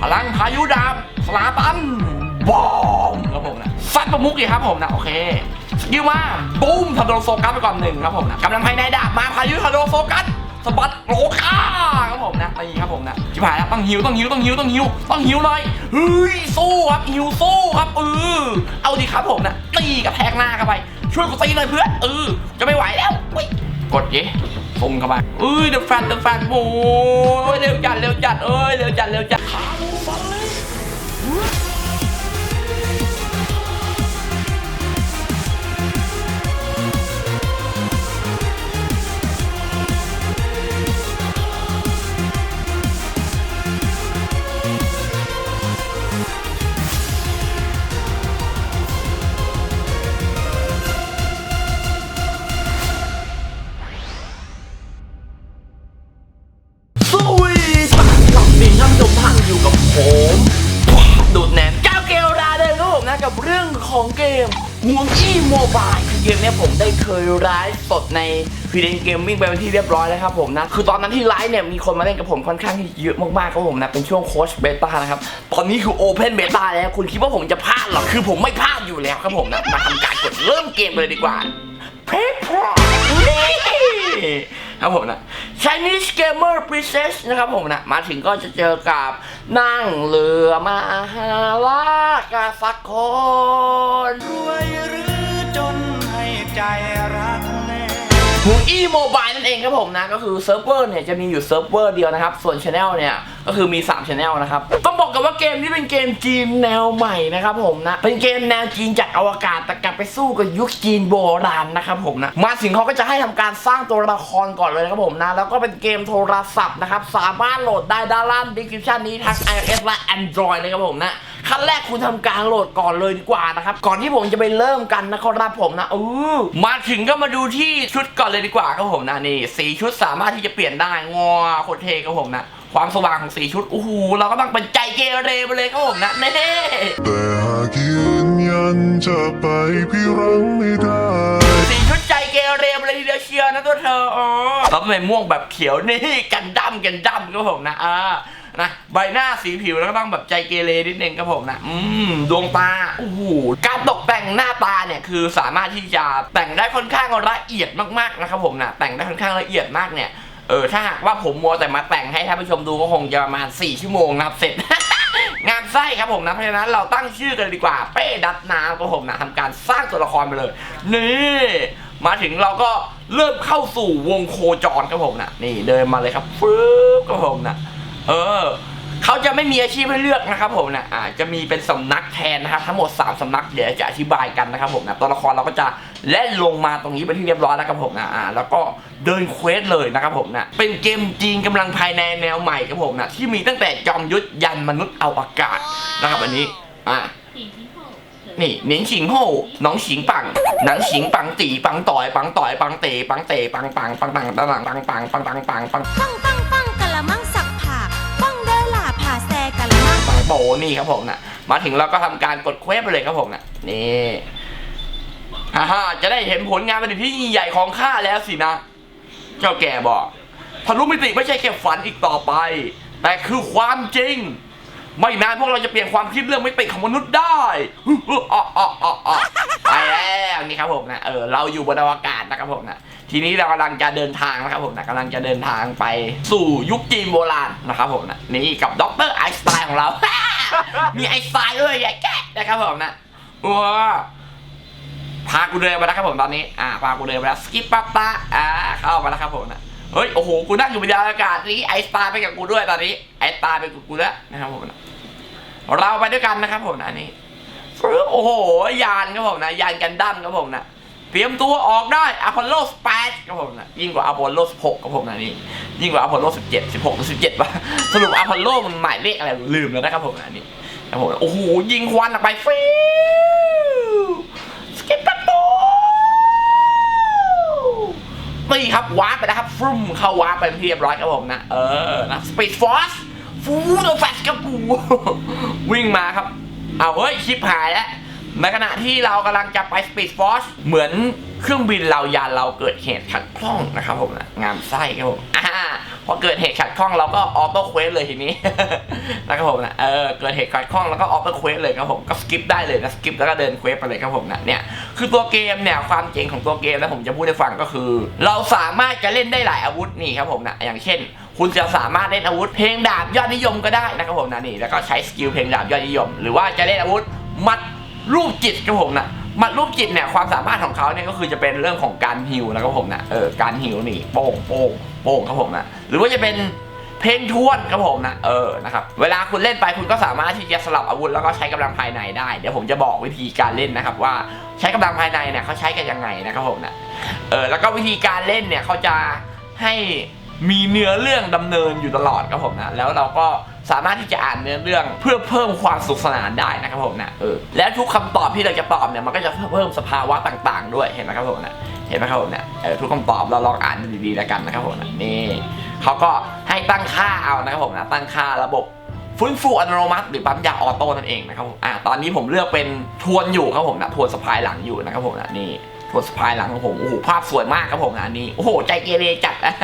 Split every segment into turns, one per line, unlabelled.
พลังพายุดาบสลาตันบอมครับผมนะซัดประมุกอีกครับผมนะโอเคสกิลมาบูมทอร์โดโซกัสไปก่อนหนึ่งครับผมนะกำลังภายในดาบมาพายุทอร์โดโซกัสสะบัดโลกาครับผมนะตีครับผมนะชิบหายแล้วต้องหิวต้องหิวต้องหิวต้องหิวต้องหิวหน่อยเฮ้ยสู้ครับหิวสู้ครับเออเอาดิครับผมนะตีกับแทกหน้าเข้าไป ช่วยกูตีหน่อยเพื่อนเออจะไม่ไหวแล้วกดเย้ พุ่มเข้าไปเอ้ยเดอะแฟนเดอะแฟนโอ้ยเร็วจัดเร็วจัดเอ้ยเร็วจัดเร็วจัดขาฟันเลย วงอี้โมบายคือเกมนี้ผมได้เคยไลฟ์สดในพีเดนเกมมิ่งไปเป็นที่เรียบร้อยแล้วครับผมนะ คือตอนนั้นที่ไลฟ์เนี่ยมีคนมาเล่นกับผมค่อนข้างที่เยอะมากๆครับผมนะ เป็นช่วงโค้ชเบต้านะครับ ตอนนี้คือโอเพนเบต้าแล้ว คุณคิดว่าผมจะพลาดหรอ คือผมไม่พลาดอยู่แล้วครับผมนะ มาทำการกดเริ่มเกมเลยดีกว่าเพชรพรี ครับผมนะ Chinese Gamer Princess นะครับผมนะ มาถึงก็จะเจอกับนั่งเรือมาหาลากาสักคน
รวยหรือจนให้ใจรัก
หูอีโมบายนั่นเองครับผมนะ ก็คือเซิร์ฟเวอร์เนี่ยจะมีอยู่เซิร์ฟเวอร์เดียวนะครับ ส่วนช anel เนี่ย ก็คือมี3ช anel นะครับ ต้องบอกกันว่าเกมนี้เป็นเกมจีนแนวใหม่นะครับผมนะ เป็นเกมแนวจีนจากอวกาศแต่กลับไปสู้กับยุคจีนโบราณนะครับผมนะ มาถึงเขาก็จะให้ทำการสร้างตัวละครก่อนเลยนะครับผมนะ แล้วก็เป็นเกมโทรศัพท์นะครับ สามารถโหลดได้ด้านล่างดีคริปชันนี้ทั้ง iOS และ Android เลยครับผมนะขั้นแรกคุณทำการโหลดก่อนเลยดีกว่านะครับ ก่อนที่ผมจะไปเริ่มกันนะครับผมนะเออมาถึงก็มาดูที่ชุดก่อนเลยดีกว่าครับผมนะนี่สีชุดสามารถที่จะเปลี่ยนได้งอโคตรเท่ครับผมนะความสว่างของสีชุดโอ้โหเราก็ต้องเป็นใจเกเรไปเลยครับผมนะเน่
แต่หากยืนยันจะไปพี่รังไม่ได้
สีชุดใจเกเรไปเลยทีเดียวเชียวนะตัวเธออ๋อแล้วเป็นม่วงแบบเขียวนี่กันดั้มกันดั้มครับผมนะอ่า นะใบหน้าสีผิวแล้วก็ต้องแบบใจเกเรนิดนึงครับผมนะอืมดวงตาโอ้โหการตกแต่งหน้าตาเนี่ยคือสามารถที่จะแต่งได้ค่อนข้างละเอียดมากๆนะครับผมนะแต่งได้ค่อนข้างละเอียดมากเนี่ยเออถ้าหากว่าผมมัวแต่มาแต่งให้ท่านผู้ชมดูก็คงจะประมาณ 4 ชั่วโมงนะครับเสร็จ งานไส้ครับผมนะ เพราะฉะนั้นเราตั้งชื่อกันดีกว่า เป้ดัดน้ำครับผมนะทำการสร้างตัวละครไปเลย นี่มาถึงเราก็เริ่มเข้าสู่วงโคจรครับผมนะนี่เดินมาเลยครับปึ๊บครับผมนะ เออเขาจะไม่มีอาชีพให้เลือกนะครับผมนะอาจจะมีเป็นสำนักแทนนะครับทั้งหมด 3สำนักเดี๋ยวจะอธิบายกันนะครับผมนะตัวละครเราก็จะเล่นลงมาตรงนี้เป็นที่เรียบร้อยแล้วครับผมนะอ่าแล้วก็เดินเควสเลยนะครับผมนะเป็นเกมจีนกำลังภายในแนวใหม่ครับผมนะที่มีตั้งแต่จอมยุทธยันมนุษย์เอาอากาศนะครับอันนี้อ่านี่เนียงฉิงโห่น้องฉิงปังหนังฉิงปังตีปังต่อยปังต่อยปังเตะปังเตะปังปังปังปังปังปังปังปังปังปังปังปัง โปนี่ครับผมนะมาถึงเราก็ทำการกดเควสไปเลยครับผมนะนี่ฮ่าฮจะได้เห็นผลงานเป็นที่ยิ่งใหญ่ของข้าแล้วสินะ เจ้าแก่บอกทะลุมิติไม่ใช่แค่ฝันอีกต่อไป แต่คือความจริง ไม่นานพวกเราจะเปลี่ยนความคิดเรื่องมิติของมนุษย์ได้ วนี่ครับผมนะเออเราอยู่บนอวกาศนะครับผมนะทีนี้เรากำลังจะเดินทางนะครับผมนะกำลังจะเดินทางไปสู่ยุคจีนโบราณนะครับผมนะนี่กับด็อกเตอร์ไอน์สไตน์ของเรา มีไอน์สไตน์ด้วยใหญ่แก่นะครับผมนะว้าพากูเดินมาแล้วครับผมตอนนี้อ่าพากูเดินมาแล้วสกิปปั๊บตาอ่าเข้ามาแล้วครับผมนะเฮ้ยโอ้โหกูนั่งอยู่บนยานอากาศนี้ไอน์สไตน์ไปกับกูด้วยตอนนี้ไอน์สไตน์ไปกับกูแล้วนะครับผมนะเราไปด้วยกันนะครับผมนะนี่ โอ้โห ยานครับผมนะ ยานกันดั้มครับผมนะ เตรียมตัวออกได้อพอลโล8ครับผมนะ ยิ่งกว่าอพอลโล16ครับผมนะนี่ ยิ่งกว่าอพอลโล17 16หรือ17ป่ะสรุปอพอลโลมันหมายเลขอะไรลืมแล้วนะครับผมนะนี่ครับผมโอ้โห ยิงควันออกไปฟิวสกิปปัตโตนี่ครับวาร์ปไปนะครับฟรุมเข้าวาร์ปไปเป็นที่เรียบร้อยครับผมนะ เออนะสปีดฟอสฟูโดแฟชกับปูวิ่งมาครับ เอาเฮ้ยชิปหายแล้วในขณะที่เรากำลังจะไปสปีดฟอร์สเหมือนเครื่องบินเรายานเราเกิดเหตุขัดข้องนะครับผมนะงามไส้ครับผมอ่าพพอเกิดเหตุขัดข้องเราก็ออโต้เควสเลยทีนี้นะครับผมนะเออเกิดเหตุขัดข้องแล้วก็ออโต้เควสเลยครับผมก็สกิปได้เลยนะสกิปแล้วก็เดินเควสไปเลยครับผมนะเนี่ยคือตัวเกมเนี่ยความเจ๋งของตัวเกมนะผมจะพูดให้ฟังก็คือ เราสามารถจะเล่นได้หลายอาวุธนี่ครับผมนะอย่างเช่น คุณจะสามารถเล่นอาวุธเพลงดาบยอดนิยมก็ได้นะครับผมนะนี่แล้วก็ใช้สกิลเพลงดาบยอดนิยม หรือว่าจะเล่นอาวุธมัดรูปจิตครับผมนะมัดรูปจิตเนี่ยความสามารถของเขาเนี่ยก็คือจะเป็นเรื่องของการฮิวนะครับผมนะเออการฮิวนี่โป้งโป้งโป้งครับผมนะหรือว่าจะเป็นเพลงทวนครับผมนะเออนะครับเวลาคุณเล่นไปคุณก็สามารถที่จะสลับอาวุธแล้วก็ใช้กำลังภายในได้ เดี๋ยวผมจะบอกวิธีการเล่นนะครับว่าใช้กำลังภายในเนี่ยเขาใช้กันยังไงนะครับผมนะเออแล้วก็วิธีการเล่นเนี่ยเขาจะให้ มีเนื้อเรื่องดำเนินอยู่ตลอดครับผมนะแล้วเราก็สามารถที่จะอ่านเนื้อเรื่องเพื่อเพิ่มความสุขสนานได้นะครับผมนะเออและทุกคำตอบที่เราจะตอบเนี่ยมันก็จะเพิ่มสภาวะต่างๆ ด้วยเห็นไหมครับผมนะเห็นไหมครับผมเนี่ยเออทุกคำตอบเราลองอ่านดูดีๆแล้วกันนะครับผมนะนี่เขาก็ให้ตั้งค่าเอานะครับผมนะตั้งค่าระบบฟื้นฟูอัตโนมัติหรือปั๊มยาออโต้นั่นเองนะครับผมอ่าตอนนี้ผมเลือกเป็นทวนอยู่ครับผมนะทวนสะพายหลังอยู่นะครับผมนะนี่ ทวสะพายหลังของผมโอ้โหภาพสวยมากครับผมนะนี่โอ้โหใจเกเรจัดนะ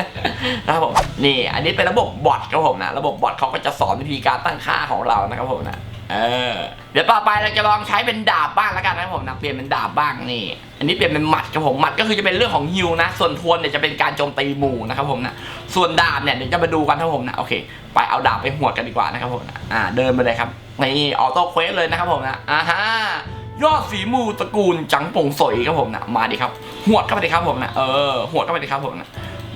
ครับผมนี่อันนี้เป็นระบบบอทครับผมนะระบบบอทเขาก็จะสอนวิธีการตั้งค่าของเรานะครับผมนะเออเดี๋ยวต่อไปเราจะลองใช้เป็นดาบบ้างแล้วกันนะครับผมนะเปลี่ยนเป็นดาบบ้างนี่ อันนี้เปลี่ยนเป็นหมัดครับผมหมัดก็คือจะเป็นเรื่องของฮิวนะ ส่วนทวนเนี่ยจะเป็นการโจมตีหมู่นะครับผมนะส่วนดาบเนี่ยเดี๋ยวจะมาดูกันครับผมนะโอเค ไปเอาดาบไปหวดกันดีกว่านะครับผมนะอ่าเดินไปเลยครับนี่ออโต้เควสเลยนะครับผมนะอ่าฮะ ยอดฝีมือตระกูลจังปงสอยครับผมนะมาดิครับหวดเข้าไปดิครับผมนะเออหวดเข้าไปดิครับผมนะ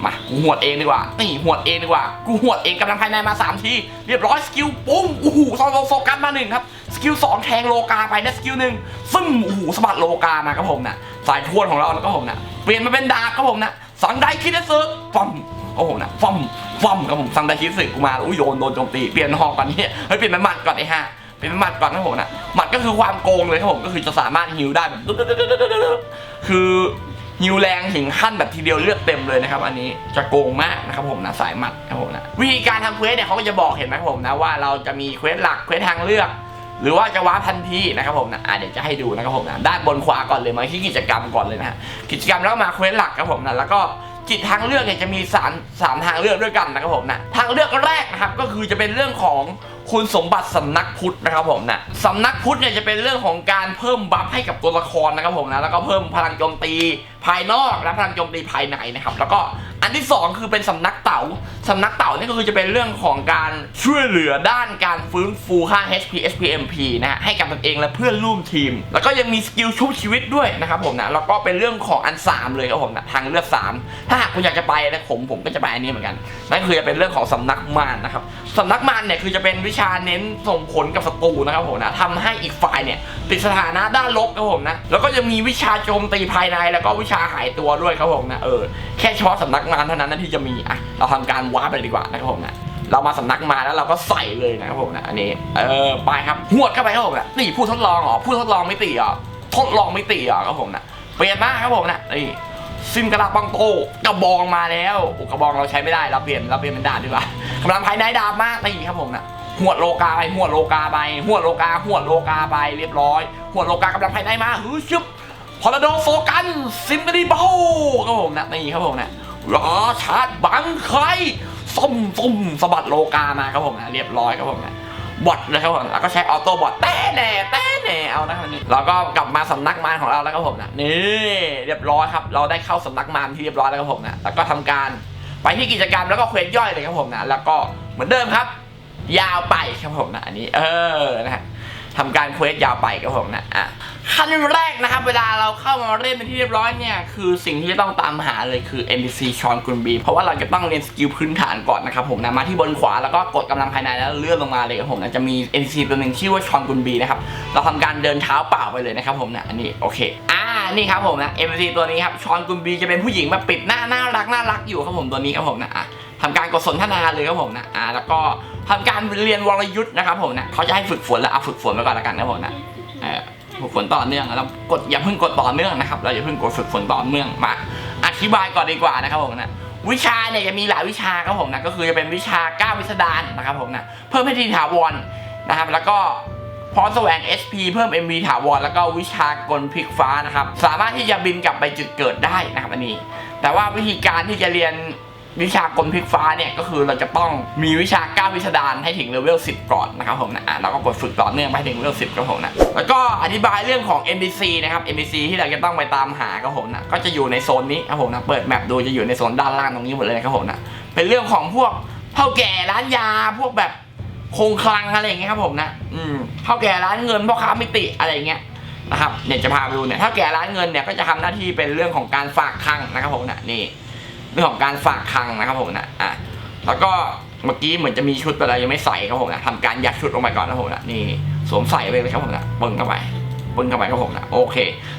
มากูหวดเองดีกว่านี่หวดเองดีกว่ากูหวดเองกำลังภายในมาสามทีเรียบร้อยสกิลปุ้งโอ้โหโซโลโซกันมาหนึ่งครับสกิลสองแทงโลกาไปนะสกิลหนึ่งซึ่งโอ้โหสะบัดโลกามาครับผมนะสายทวนของเราแล้วก็ผมนะเปลี่ยนมาเป็นดาบครับผมนะสังไดคิดเซอร์ปั๊มโอ้โหนะฟัมฟัมครับผมซังไดคิดสึกูมาอุ้ยโยนโดนโจมตีเปลี่ยนห้องก่อนเนี่เฮ้ยเปลี่ยนเป็นหมัดก่อนไอ้ฮะ เป็นหมัดก่อนนะผมนะหมัดก็คือความโกงเลยครับผมก็คือจะสามารถฮิวได้แบบคือฮิวแรงถึงขั้นแบบทีเดียวเลือดเต็มเลยนะครับอันนี้จะโกงมากนะครับผมนะสายหมัดครับผมนะวิธีการทำเควสเนี่ยเขาก็จะบอกเห็นไหมครับผมนะว่าเราจะมีเควสหลักเควสทางเลือก หรือว่าจะว้าร์ปทันทีนะครับผมนะอะเดี๋ยวจะให้ดูนะครับผมนะด้านบนขวาก่อนเลยมาที่กิจกรรมก่อนเลยนะฮะกิจกรรมแล้วก็มาเควสหลักครับผมนะแล้วก็จิตทางเลือกเนี่ยจะมีสามสามทางเลือกด้วยกันนะครับผมนะทางเลือกแรกนะครับก็คือจะเป็นเรื่องของ คุณสมบัติสำนักพุทธนะครับผมนะสำนักพุทธเนี่ยจะเป็นเรื่องของการเพิ่มบัฟให้กับตัวละครนะครับผมนะแล้วก็เพิ่มพลังโจมตีภายนอกและพลังโจมตีภายในนะครับแล้วก็อันที่สองคือเป็นสำนักเต๋า สำนักเต่านี่ก็คือจะเป็นเรื่องของการช่วยเหลือด้านการฟื้นฟูค่า HP SP MP นะฮะให้กับตนเองและเพื่อนร่วมทีม แล้วก็ยังมีสกิลชุบชีวิตด้วยนะครับผมนะแล้วก็เป็นเรื่องของอัน 3 เลยครับผมนะทางเลือก 3 ถ้าหากคุณอยากจะไปนะผมผมก็จะไปอันนี้เหมือนกันนั่นคือจะเป็นเรื่องของสำนักมารนะครับสำนักมารเนี่ยคือจะเป็นวิชาเน้นส่งผลกับศัตรูนะครับผมนะทำให้อีกฝ่ายเนี่ยติดสถานะด้านลบครับผมนะแล้วก็ยังมีวิชาโจมตีภายใน แล้วก็วิชาหายตัวด้วยครับผมนะเออแค่เฉพาะสำนักมารเท่านั้นนะที่จะมีอะเราทำการวาร์ปไปเลยดีกว่านะครับผมนะเรามาสำนักมาแล้วเราก็ใส่เลยนะครับผมนะอันนี้เออไปครับหวดเข้าไปครับผมนะนี่ผู้ทดลองเหรอผู้ทดลองไม่ตีเหรอทดลองไม่ตีเหรอครับผมนะเปลี่ยนมากครับผมนะนี่ซิมกระลาบังโตกระบองมาแล้วอ้กระบองเราใช้ไม่ได้เราเปลี่ยนเราเปลี่ยนเป็นดาบดีกว่ากำลังภายในดาบมากนี่ครับผมนะหัวโลกาไปหัวโลกาไปหัวโลกาหัวโลกาไปเรียบร้อย หัวโลกากำลังภายในมาฮึชึบพอร์โดโฟกันซิมกระดีเบาครับผมนะนี่ครับผมนะ รอชาร์จบังใครส้มส้มสะบัดโลกามาครับผมนะเรียบร้อยครับผมนะบอทนะครับผมแล้วก็ใช้ออโต้บอทแต้แน่แต้แน่เอานะครับนี่เราก็กลับมาสำนักมารของเราแล้วครับผมนะนี่เรียบร้อยครับ เราได้เข้าสำนักมารที่เรียบร้อยแล้วครับผมนะแล้วก็ทำการไปที่กิจกรรมแล้วก็เควสย่อยเลยครับผมนะแล้วก็เหมือนเดิมครับ ยาวไปครับผมนะอันนี้ เออนะฮะทำการเควสยาวไปครับผมนะอะ ขั้นแรกนะครับ เวลาเราเข้ามาเล่นเป็นที่เรียบร้อยเนี่ย คือสิ่งที่จะต้องตามหาเลยคือ NPC ชอนกุนบีเพราะว่าเราจะต้องเรียนสกิลพื้นฐานก่อนนะครับผมนะมาที่บนขวาแล้วก็กดกำลังภายในแล้วเลื่อนลงมาเลยครับผมนะจะมี NPC ตัวหนึ่งชื่อว่าชอนกุนบีนะครับเราทำการเดินเท้าเปล่าไปเลยนะครับผมนะอันนี้โอเคอ่านี่ครับผมนะ NPC ตัวนี้ครับชอนกุนบีจะเป็นผู้หญิงแบบปิดหน้าน่ารักน่ารักอยู่ครับผมตัวนี้ครับผมนะอะทำการกดสนทนาเลยครับผมนะอ่าแล้วก็ทำการเรียนวรยุทธ์นะครับผมนะเขาจะให้ฝึกฝนแล้วเอาฝึกฝนไปก่อนละกันนะผมนะ ฝึกฝนต่อเนื่องแล้วกดอย่าเพิ่งกดต่อเนื่องนะครับเราอย่าเพิ่งกดฝึกฝนต่อเนื่องมา อธิบายก่อนดีกว่านะครับผมนะวิชาเนี่ยจะมีหลายวิชาครับผมนะก็คือจะเป็นวิชาก้าววิสดารนะครับผมนะเพิ่มให้ทีถาวรนะครับ แล้วก็พรแสวง SP เพิ่ม MV ถาวรแล้วก็วิชากลพลิกฟ้านะครับ สามารถที่จะบินกลับไปจุดเกิดได้นะครับอันนี้ แต่ว่าวิธีการที่จะเรียน วิชากลพลิกฟ้าเนี่ยก็คือเราจะต้องมีวิชาก้าวพิสดารให้ถึงเลเวล10 ก่อนนะครับผมนะอะเราก็กดฝึกต่อเนื่องไปให้ถึงเลเวล10ครับผมนะแล้วก็อธิบายเรื่องของ NPC นะครับ NPC ที่เราจะต้องไปตามหาครับผมนะก็จะอยู่ในโซนนี้ครับผมนะเปิดแมปดูจะอยู่ในโซนด้านล่างตรงนี้หมดเลยนะครับผมนะเป็นเรื่องของพวกเท่าแก่ร้านยาพวกแบบคงคลังอะไรอย่างเงี้ยครับผมนะอืมเท่าแก่ร้านเงินพ่อค้ามิติอะไรอย่างเงี้ยนะครับเนี่ยจะพาไปดูเนี่ยถ้าแก่ร้านเงินเนี่ยก็จะทำหน้าที่เป็นเรื่องของการฝากคลังนะครับผมนะนี่ เรื่องของการฝากคังนะครับผมนะอะแล้วก็เมื่อกี้เหมือนจะมีชุดอะไรยังไม่ใส่ครับผมนะทำการยัดชุดลงไปก่อนนะผมนะนี่สวมใส่ไปเลยครับผมนะปึ้งเข้าไปปึ้งเข้าไปครับผมนะโอเค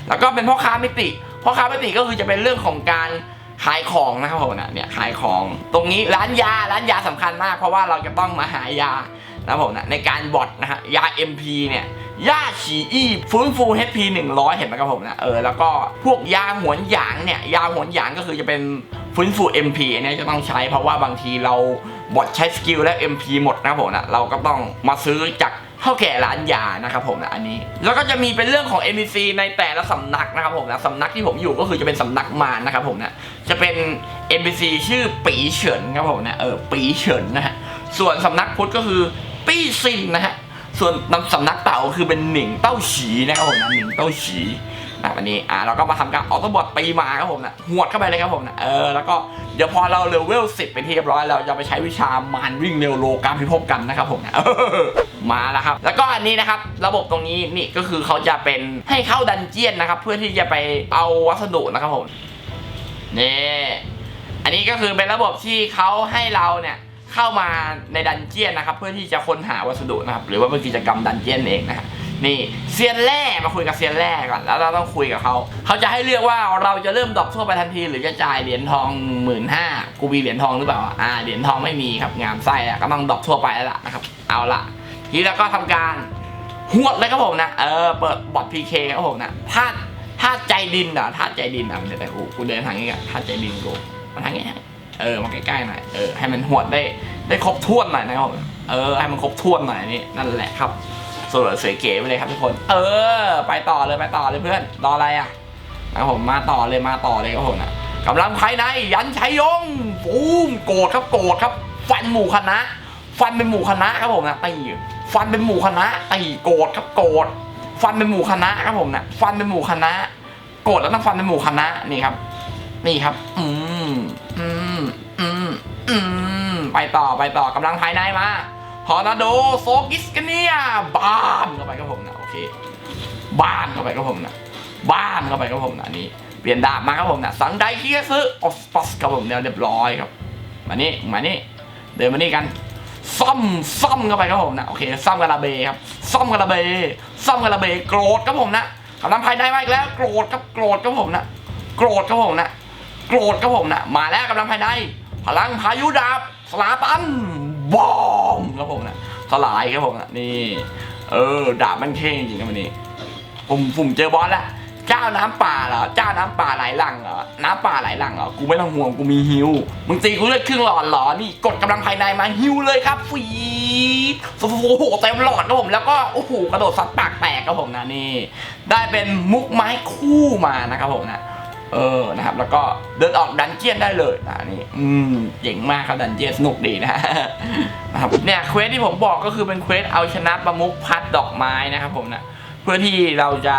แล้วก็เป็นพ่อค้ามิติพ่อค้ามิติก็คือจะเป็นเรื่องของการขายของนะครับผมนะเนี่ยขายของ ตรงนี้ร้านยาร้านยาสำคัญมาก เพราะว่าเราจะต้องมาหายา นะผมนะในการบอทนะฮะยา MP เนี่ยยาฉีอี้ฟื้นฟู HP 100 เห็นไหมครับผมนะเออแล้วก็พวกยาหวนหยางเนี่ยยาหวนหยางก็คือจะเป็นฟื้นฟู MP อันเนี้ยจะต้องใช้เพราะว่าบางทีเราบอทใช้สกิลและ MP หมดนะครับผมนะเราก็ต้องมาซื้อจากเท่าแก่ร้านยานะครับผมนะอันนี้ แล้วก็จะมีเป็นเรื่องของ NPC ในแต่ละสำนักนะครับผมนะสำนักที่ผมอยู่ก็คือจะเป็นสำนักมารนะครับผมนะจะเป็น NPC ชื่อปีเฉินครับผมนะเออปีเฉินนะฮะส่วนสำนักพุทธก็คือ ปี้ซินนะฮะ ส่วนนำสำนักเต่าคือเป็นหนิงเต้าฉีนะครับผมนะหนิงเต้าฉีนะวันนี้อ่าเราก็มาทำการออโต้บอทตีมาครับผมนะหวดเข้าไปเลยครับผมนะเออแล้วก็เดี๋ยวพอเราเลเวล10เป็นที่เรียบร้อยเราจะไปใช้วิชามารวิ่งเร็วโลการพิภพกันนะครับผมนะมาแล้วครับ แล้วก็อันนี้นะครับ ระบบตรงนี้นี่ก็คือเขาจะเป็นให้เข้าดันเจียนนะครับ เพื่อที่จะไปเอาวัสดุนะครับผมนี่อันนี้ก็คือเป็นระบบที่เขาให้เราเนี่ย เข้ามาในดันเจียนนะครับ เพื่อที่จะค้นหาวัสดุนะครับ หรือว่าเป็นกิจกรรมดันเจียนเองนะฮะนี่เซียนแร่มาคุยกับเซียนแร่ก่อนแล้วเราต้องคุยกับเขาเขาจะให้เลือกว่าเราจะเริ่มดรอปทั่วไปทันที หรือจะจ่ายเหรียญทองหมื่นห้ากูมีเหรียญทองหรือเปล่าอ่าเหรียญทองไม่มีครับงามไส้อะก็ต้องดรอปทั่วไปแล้วล่ะนะครับเอาละทีนี้เราก็ทำการหวดเลยครับผมนะเออเปิดบอทพีเคครับผมนะถ้าถ้าใจดินเหรอถ้าใจดินอะมันจะไปอูกูเดินทางนี้กันถ้าใจดินกูมาทางนี้ เออมาใกล้ๆหน่อยเออให้มันหวดได้ได้ครบถ้วนหน่อยนะครับผมเออให้มันครบถ้วนหน่อยนี่นั่นแหละครับสวยสวยเก๋ไปเลยครับทุกคน เออ ไปต่อเลยไปต่อเลยเพื่อนรออะไรอะนะผมมาต่อเลยมาต่อเลยครับผมนะกำลังภายในยันชัยยงฟูมโกรธครับโกรธครับ ฟันหมู่คณะ ฟันเป็นหมู่คณะครับผมนะตีฟันเป็นหมู่คณะตีโกรธครับโกรธฟันเป็นหมู่คณะครับผมนะฟันเป็นหมู่คณะ โกรธแล้วต้องฟันเป็นหมู่คณะนี่ครับ นี่ครับ อืม อืมไปต่อไปต่อกำลังภายในมาฮอร์นาโดโซกิสกันเนี่ยบ้านเข้าไปกับผมนะโอเคบ้านเข้าไปกับผมนะบ้านเข้าไปกับผมนะอันนี้เปลี่ยนดาบมาครับผมนะสังไดเคียซึออสปัสครับผมเนี่ยเรียบร้อยครับมานี่มานี่เดินมานี่กันซ่อมซ่อมเข้าไปครับผมนะโอเคซ่อมกระเบครับซ่อมกระเบซ่อมกระเบโกรธครับผมนะกำลังภายในมาอีกแล้ว โกรธครับโกรธครับผมนะโกรธครับผมนะโกรธครับผมนะมาแล้วกำลังภายใน พลังพายุดาบสลาตันบอมครับผมนะสลายครับผมนะนี่ เออดาบมันเท่จริงๆครับวันนี้ผมผมเจอบอสแล้วเจ้าน้ำป่าเหรอเจ้าน้ำป่าไหลหลังเหรอน้ำป่าไหลหลังเหรอกูไม่ต้องห่วงกูมีฮิวมึงตีกูเลือดครึ่งหลอดเหรอนี่กดกำลังภายในมาฮิวเลยครับฟีดโอ้โหเต็มหลอดครับผมแล้วก็โอ้โหกระโดดซัดปากแตกครับผมนะนี่ ได้เป็นมุกไม้คู่มานะครับผมนะ เออนะครับ แล้วก็เดินออกดันเจียนได้เลยนะนี่อืมเจ๋งมากครับดันเจียนสนุกดีนะนะครับเนี่ยเควสที่ผมบอกก็คือเป็นเควสเอาชนะประมุขพัดดอกไม้นะครับผมนะเพื่อที่เราจะ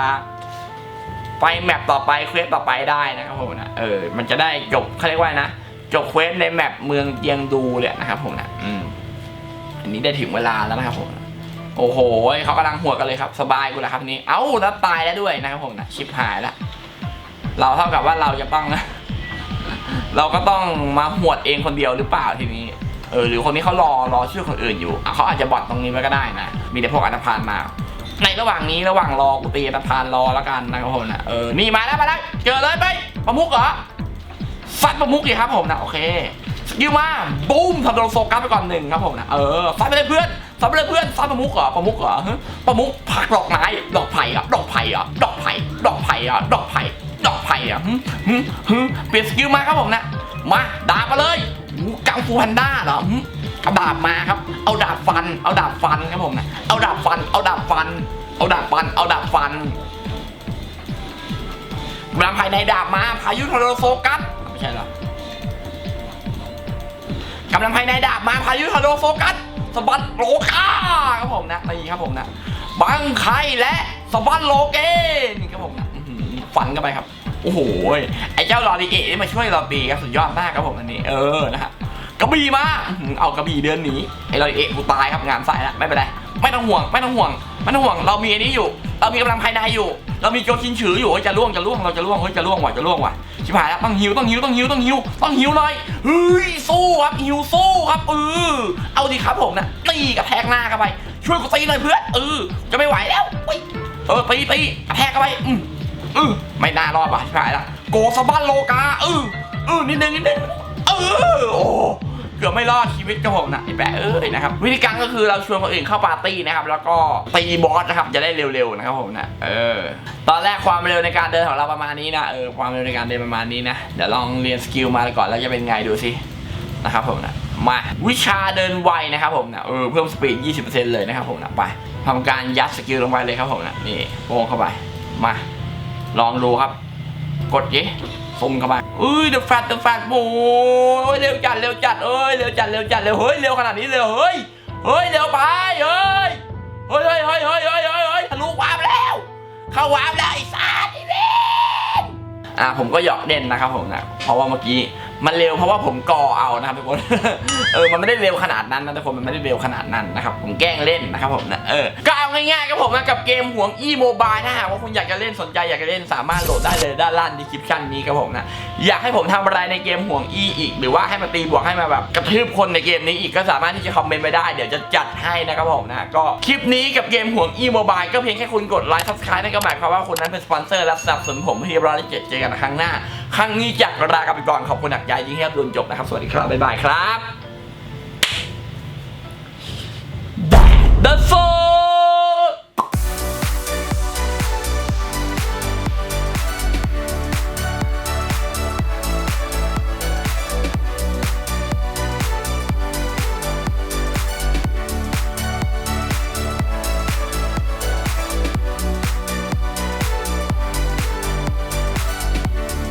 ไปแมปต่อไปเควสต่อไปได้นะครับผมนะเออมันจะได้จบเขาเรียกว่านะจบเควสในแมปเมืองเจียงดูเลยนะครับผมนะอืมอันนี้ได้ถึงเวลาแล้วนะครับผมนะโอ้โหเขากำลังหัวกันเลยครับ สบายกูแล้วครับนี้ เอ้าแล้วตายแล้วด้วยนะครับผมนะชิบหายแล้ว เราเท่ากับว่าเราจะต้อง เราก็ต้องมาหวดเองคนเดียวหรือเปล่าทีนี้ เออหรือคนนี้เขารอรอช่วยคนอื่นอยู่เขาอาจจะบอดตรงนี้ไว้ก็ได้นะ มีแต่พวกอันธพาลมา ในระหว่างนี้ระหว่างรอกูตีอันธพาลรอแล้วกันนะครับผมนะเออนี่มาแล้วมาแล้วเจอเลยไปประมุกเหรอฟัดประมุกดิครับผมนะโอเคสกิลมาบูมทำโดนโซกัสไปก่อนหนึ่งครับผมนะเออฟัดไปเลยเพื่อนฟัดไปเลยเพื่อนฟัดประมุกเหรอประมุกเหรอประมุกผักดอกไม้ดอกไผ่เหรอะดอกไผ่อะดอกไผ่ดอกไผ่อะดอกไผ่ ดอกไผ่อะหึหึหึเปลี่ยนสกิลมาครับผมนะ มาดาบมาเลยกังฟูแพนด้าเหรอเอาดาบมาครับ เอาดาบฟัน เอาดาบฟันครับผมนะ เอาดาบฟัน เอาดาบฟัน เอาดาบฟัน เอาดาบฟันกำลังภายในดาบมาพายุทอร์โรโซกัสไม่ใช่เหรอกำลังภายในดาบมาพายุทอร์โฟกัสสบัดโลกาครับผมนะนี่ครับผมนะบังไคและสบัดโลเกนี่ครับผมนะ ฝันกันไปครับ โอ้โห ไอ้เจ้าลอรีเอะนี่มาช่วยเราตีครับสุดยอดมากครับผมอันนี้ เออนะฮะกระบี่มา เอากระบี่เดินหนีไอ้ลอรีเอะกูตายครับงานใส่ละไม่เป็นไร ไม่ต้องห่วง ไม่ต้องห่วง ไม่ต้องห่วง เรามีอันนี้อยู่ เรามีกำลังภายในอยู่ เรามีโจคินฉืออยู่เฮ้ยจะล่วงจะล่วง เราจะล่วงเฮ้ยจะล่วงว่ะจะล่วงว่ะ ชิบหายแล้วต้องหิวต้องหิวต้องหิวต้องหิวต้องหิวหน่อย เฮ้ยสู้ครับหิวสู้ครับเออเอาดิครับผมนะตีกระแทกหน้าเข้าไปช่วยกูตีหน่อยเพื่อนเออจะไม่ไหวแล้วเออตีตีกระแทกเข้าไปอืม เออไม่น่ารอดว่ะชิบหายละโกสะบันโลกาเออเออนิดนึงนิดนึงเออโอ้เกือบไม่รอดชีวิตกับผมนะไอ้แปะเอ้ยนะครับวิธีการก็คือเราชวนคนอื่นเข้าปาร์ตี้นะครับ แล้วก็ตีบอสนะครับจะได้เร็วๆนะครับผมนะเออ ตอนแรกความเร็วในการเดินของเราประมาณนี้นะเออความเร็วในการเดินประมาณนี้นะเดี๋ยวลองเรียนสกิลมาก่อนแล้วจะเป็นไงดูสินะครับผมนะมาวิชาเดินไวนะครับผมนะเออเพิ่มสปีด 20%เลยนะครับผมนะไปทำการยัดสกิลลงไปเลยครับผมนะนี่โป้งเข้าไปมา ลองดูครับ กดยีซุ่มเข้ามาเอ้ยเดือดแฟดเดือดแฟดโอ้ยเร็วจัดเร็วจัดเอ้ยเร็วจัดเร็วจัดเร็วเฮ้ยเร็วขนาดนี้เร็วเฮ้ยเฮ้ยเร็วไปเฮ้ยเฮ้ยเฮ้ยเฮ้ยเฮ้ยเฮ้ยเฮ้ยทะลุวาร์ปแล้ว เข้าวาร์ปแล้วไอ้สัตว์อ่าผมก็หยอกเด่นนะครับผมนะเพราะว่าเมื่อกี้ มันเร็วเพราะว่าผมกอเอานะครับทุกคน เออ มันไม่ได้เร็วขนาดนั้นนะทุกคน มันไม่ได้เร็วขนาดนั้นนะครับ ผมแกล้งเล่นนะครับผมนะ เออ ก็เอาง่ายๆครับผมนะกับเกมห่วง e โมบายถ้าหากว่าคุณอยากจะเล่นสนใจอยากจะเล่นสามารถโหลดได้เลยด้านล่างดีคริปชันนี้ครับผมนะ อยากให้ผมทำอะไรในเกมห่วง e อีก หรือว่าให้มาตีบวกให้มาแบบกระทืบคนในเกมนี้อีกก็สามารถที่จะคอมเมนต์ไปได้เดี๋ยวจะจัดให้นะครับผมนะ ก็คลิปนี้กับเกมห่วง e โมบายก็เพียงแค่คุณกดไลค์ subscribe นั่นก็หมายความว่าคุณนั้นเป็นสปอนเซอร์และสนับสนุนผมที่เรียบร้อยแล้วเจอกันครั้งหน้า ครั้งนี้จากลากันไปก่อนขอบคุณหนักใจยิ่งให้รับดูจนจบนะครับ สวัสดีครับบ๊ายบายครับ The Soul